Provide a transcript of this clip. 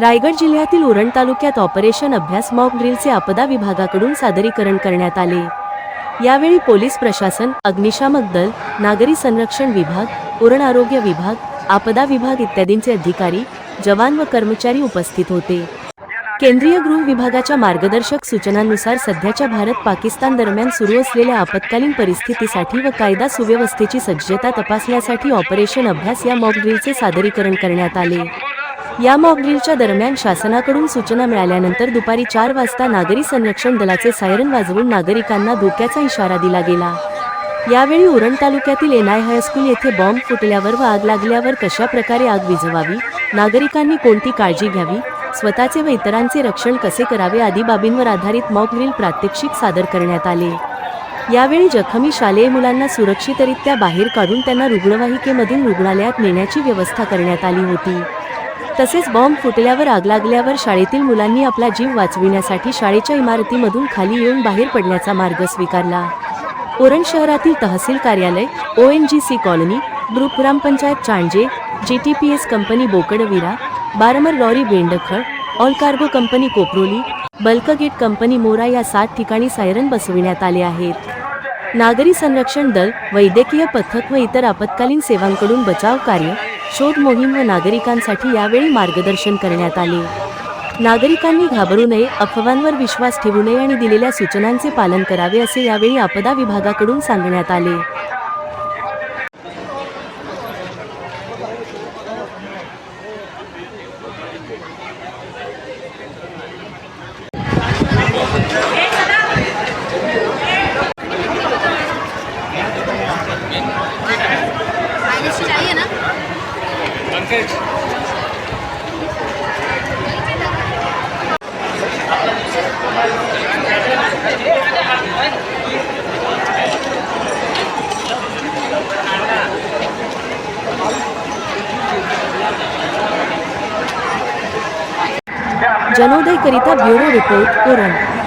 रायगड जिल्ह्यातील उरण तालुक्यात ऑपरेशन अभ्यास मॉक ड्रिलचे आपदा विभागाकडून सादरीकरण करण्यात आले. यावेळी पोलीस प्रशासन अग्निशामक दल नागरी संरक्षण विभाग उरण आरोग्य विभाग आपदा विभाग इत्यादींचे अधिकारी जवान व कर्मचारी उपस्थित होते. केंद्रीय गृह विभागाच्या मार्गदर्शक सूचनांनुसार सध्याच्या भारत पाकिस्तान दरम्यान सुरू असलेल्या आपत्कालीन परिस्थितीसाठी व कायदा सुव्यवस्थेची सज्जता तपासण्यासाठी ऑपरेशन अभ्यास या मॉक ड्रिलचे सादरीकरण करण्यात आले. या मॉकड्रीलच्या दरम्यान शासनाकडून सूचना मिळाल्यानंतर दुपारी चार वाजता नागरी संरक्षण दलाचे सायरन वाजवून नागरिकांना धोक्याचा इशारा दिला गेला. यावेळी उरण तालुक्यातील एनआय हायस्कूल येथे बॉम्ब फुटल्यावर व आग लागल्यावर कशा प्रकारे आग विझवावी नागरिकांनी कोणती काळजी घ्यावी स्वतःचे व इतरांचे रक्षण कसे करावे आदी बाबींवर आधारित मॉकड्रील प्रात्यक्षिक सादर करण्यात आले. यावेळी जखमी शालेय मुलांना सुरक्षितरित्या बाहेर काढून त्यांना रुग्णवाहिकेमधील रुग्णालयात नेण्याची व्यवस्था करण्यात आली होती. तसेच बॉम्ब फुटल्यावर आग लागल्यावर शाळेतील मुलांनी आपला जीव वाचविण्यासाठी शाळेच्या इमारतीमधून खाली येऊन बाहेर पडण्याचा मार्ग स्वीकारला. ओरण शहरातील तहसील कार्यालय O N G C colony group ग्रामपंचायत Chanje G T P S company Bokadvira Barmer lorry Bendkhal all cargo company Koproli bulk gate company Mora या सात ठिकाणी सायरन बसविण्यात आले आहेत. नागरी संरक्षण दल वैद्यकीय पथक व इतर आपत्कालीन सेवांकडून बचाव कार्य शोध मोहीम व नागरिकांसाठी यावेळी मार्गदर्शन करण्यात आले. नागरिकांनी घाबरू नये अफवांवर विश्वास ठेवू नये आणि दिलेल्या सूचनांचे पालन करावे असे यावेळी आपदा विभागाकडून सांगण्यात आले. माइनस जनोदय करिता ब्युरो रिपोर्ट उरण